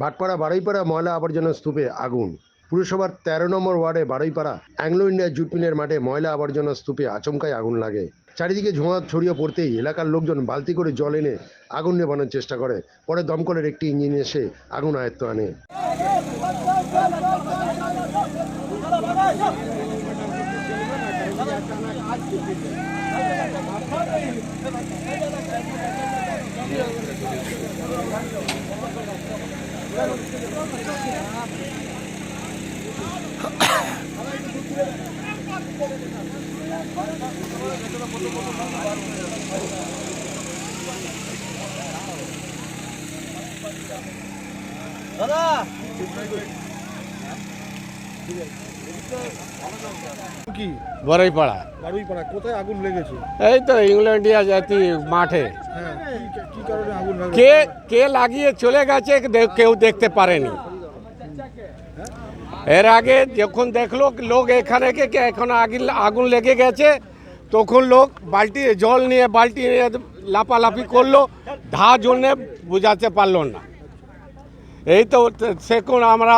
ভাটপাড়া বারুইপাড়া ময়লা আবর্জনা স্তূপে আগুন। পুরসভার তেরো নম্বর ওয়ার্ডে বারুইপাড়া অ্যাংলো ইন্ডিয়া জুট মিলের মাঠে ময়লা আবর্জনা স্তূপে আচমকায় আগুন লাগে। চারিদিকে ধোঁয়া ছড়িয়ে পড়তেই এলাকার লোকজন বালতি করে জল এনে আগুন নেভানোর চেষ্টা করে। পরে দমকলের একটি ইঞ্জিন এসে আগুন আয়ত্ত আনে। দাদা। কি? বড়ইপাড়া বারুইপাড়া কোথায় আগুন লেগেছে? এই তো ইংল্যান্ডিয়া জাতি মাঠে। হ্যাঁ কি- কি কারণে আগুন কে কে লাগিয়ে চলে গেছে কেউ দেখতে পারেনি। এর আগে যখন দেখল লোক এখানে কে এখন আগুন আগুন লেগে গেছে তখন লোক বালতি জল নিয়ে বালতি নিয়ে লাপালাপি করল ধা জন্যে বুঝাতে পারল না। এই তো সেখন আমরা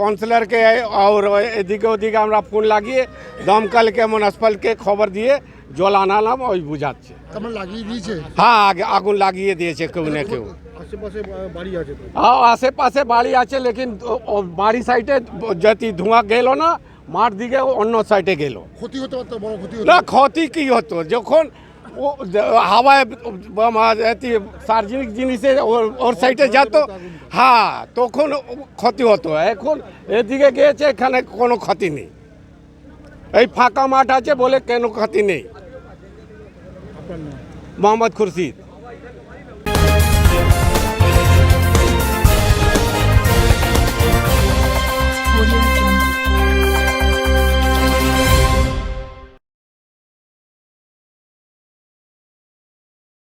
কাউন্সিলরকে আর এদিকে ওদিকে আমরা ফোন লাগিয়ে দমকলকে মুনাসপালকে খবর দিয়ে জল আনালাম ওই বুঝাচ্ছে। লাগিয়ে দিয়েছে? হ্যাঁ আগে আগুন লাগিয়ে দিয়েছে কেউ না কেউ। হ্যাঁ আশেপাশে বাড়ি আছে লেকিন বাড়ি সাইডে যদি ধোঁয়া গেল না মাঠ দিকে অন্য সাইডে গেল। ক্ষতি হতে পারতো বড় ক্ষতি হতো? না ক্ষতি কি হতো? যখন ও হাওয়ায় সার্বজনিক জিনিসে ওর- ওর সাইডে যেত হ্যাঁ তখন ক্ষতি হতো। এখন এদিকে গিয়েছে এখানে কোনো ক্ষতি নেই। এই ফাঁকা মাঠ আছে বলে কেন ক্ষতি নেই? মোহাম্মদ খুরশিদ।